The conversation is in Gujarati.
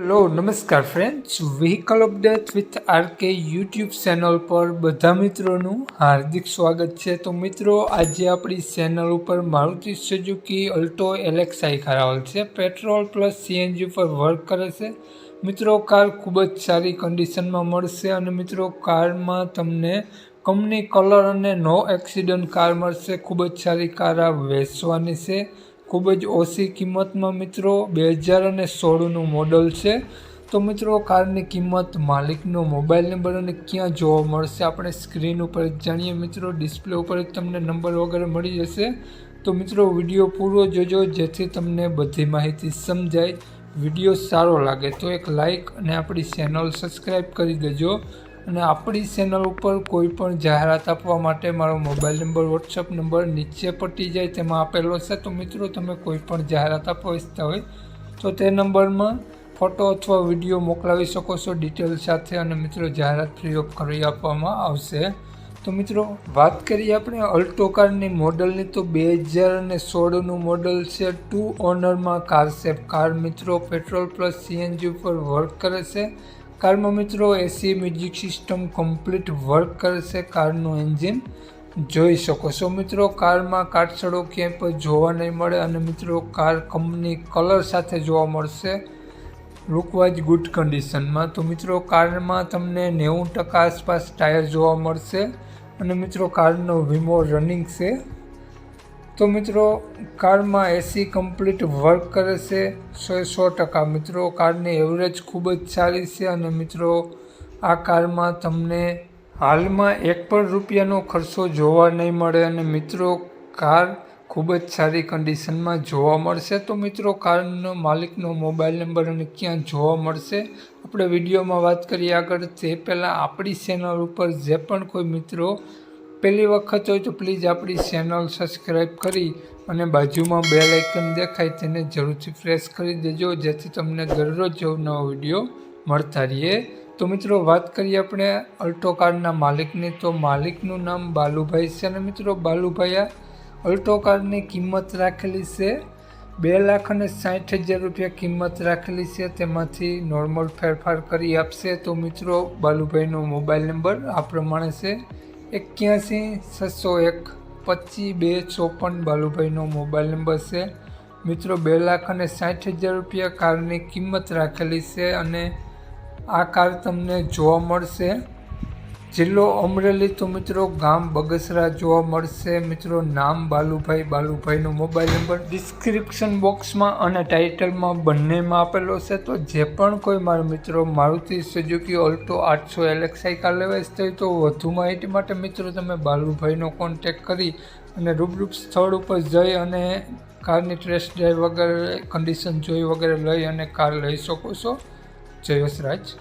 હેલો નમસ્કાર friends vehicle update with RK YouTube channel પર બધા મિત્રોનું હાર્દિક સ્વાગત છે. તો મિત્રો, આજે આપણી ચેનલ ઉપર Maruti Suzuki Alto LXI car આવેલ છે. પેટ્રોલ પ્લસ સીએનજી પર વર્ક કરે છે. મિત્રો કાર ખૂબ જ સારી કન્ડિશનમાં મળશે અને મિત્રો, કારમાં તમને કંપની કલર અને નો એક્સિડન્ટ કાર મળશે. ખૂબ જ સારી કાર આ વેચવાની છે. ખૂબ જ ઓછી કિંમતમાં મિત્રો બે હજાર અને સોળનું મોડલ છે. તો મિત્રો, કારની કિંમત, માલિકનો મોબાઈલ નંબર અને ક્યાં જોવા મળશે આપણે સ્ક્રીન ઉપર જ જાણીએ મિત્રો. ડિસ્પ્લે ઉપર જ તમને નંબર વગેરે મળી જશે. તો મિત્રો, વીડિયો પૂરો જોજો, જેથી તમને બધી માહિતી સમજાય. વીડિયો સારો લાગે તો એક લાઈક અને આપણી ચેનલ સબસ્ક્રાઈબ કરી દેજો. અને આપણી ચેનલ ઉપર કોઈ પણ જાહેરાત આપવા માટે મારો મોબાઈલ નંબર વોટ્સઅપ નંબર નીચે પટી જાય તેમાં આપેલો છે. તો મિત્રો, તમે કોઈ પણ જાહેરાત આપવા ઈચ્છતા હોય તો તે નંબરમાં ફોટો અથવા વીડિયો મોકલાવી શકો છો. ડિટેલ સાથે અને મિત્રો, જાહેરાત ફ્રી ઓફ કરી આપવામાં આવશે. તો મિત્રો, વાત કરીએ આપણે અલ્ટો કારની મોડલની તો બે હજાર અને સોળનું મોડલ છે. ટુ ઓનરમાં કાર સેફ કાર મિત્રો પેટ્રોલ પ્લસ સીએનજી ઉપર વર્ક કરે છે. કારમાં મિત્રો AC music system complete work કરશે કારનું એન્જિન જોઈ શકો છો મિત્રો, કારમાં કાટછડો ક્યાંય પણ જોવા નહીં મળે અને મિત્રો, કાર કંપની કલર સાથે જોવા મળશે. લુકવાઇઝ ગુડ કન્ડિશનમાં તો મિત્રો, કારમાં તમને નેવું ટકા આસપાસ ટાયર જોવા મળશે અને મિત્રો, કારનો વીમો રનિંગ છે. તો મિત્રો, કારમાં એસી કમ્પ્લીટ વર્ક કરે છે, સો સો ટકા. મિત્રો, કારની એવરેજ ખૂબ જ સારી છે અને મિત્રો, આ કારમાં તમને હાલમાં એક પણ રૂપિયાનો ખર્ચો જોવા નહીં મળે અને મિત્રો, કાર ખૂબ જ સારી કન્ડિશનમાં જોવા મળશે. તો મિત્રો, કારનો માલિકનો મોબાઈલ નંબર અને ક્યાં જોવા મળશે? આપણે વિડીયોમાં વાત કરીએ આગળ. તે પહેલાં આપણી ચેનલ ઉપર જે પણ કોઈ મિત્રો પહેલી વખત હોય તો પ્લીઝ આપણી ચેનલ સબસ્ક્રાઈબ કરી અને બાજુમાં બે લાઇકન દેખાય તેને જરૂરથી પ્રેસ કરી દેજો, જેથી તમને દરરોજ નવો વીડિયો મળતા રહીએ. તો મિત્રો, વાત કરીએ આપણે અલ્ટો કારના માલિકની. તો માલિકનું નામ બાલુભાઈ છે અને મિત્રો? બાલુભાઈએ અલ્ટો કારની કિંમત રાખેલી છે. બે લાખ અને સાઠ હજાર રૂપિયા કિંમત રાખેલી છે. તેમાંથી નોર્મલ ફેરફાર કરી આપશે. તો મિત્રો, બાલુભાઈનો મોબાઈલ નંબર આ પ્રમાણે છે. એક્યાસી, છસો એક, પચીસ બે, ચોપન બાલુભાઈનો મોબાઈલ નંબર છે. મિત્રો, બે લાખ અને સાઠ હજાર રૂપિયા કારની કિંમત રાખેલી છે અને આ કાર તમને જોવા મળશે. જિલ્લો અમરેલી તો મિત્રો ગામ બગસરા જોવા મળશે. મિત્રો નામ બાલુભાઈ બાલુભાઈનો મોબાઈલ નંબર ડિસ્ક્રિપ્શન બોક્સમાં અને ટાઇટલમાં બંનેમાં આપેલો છે. તો જે પણ કોઈ મારા મિત્રો મારુતિ સુઝુકી, ઓલ્ટો, આઠસો, એલેક્સાઈ કાર લેવા હોય તો વધુ માહિતી માટે મિત્રો તમે બાલુભાઈનો કોન્ટેક કરી અને રૂબરૂપ સ્થળ ઉપર જઈ અને કારની ટેસ્ટ ડ્રાઈવ વગેરે, કન્ડિશન જોઈ વગેરે લઈ અને કાર લઈ શકો છો. જય રાજ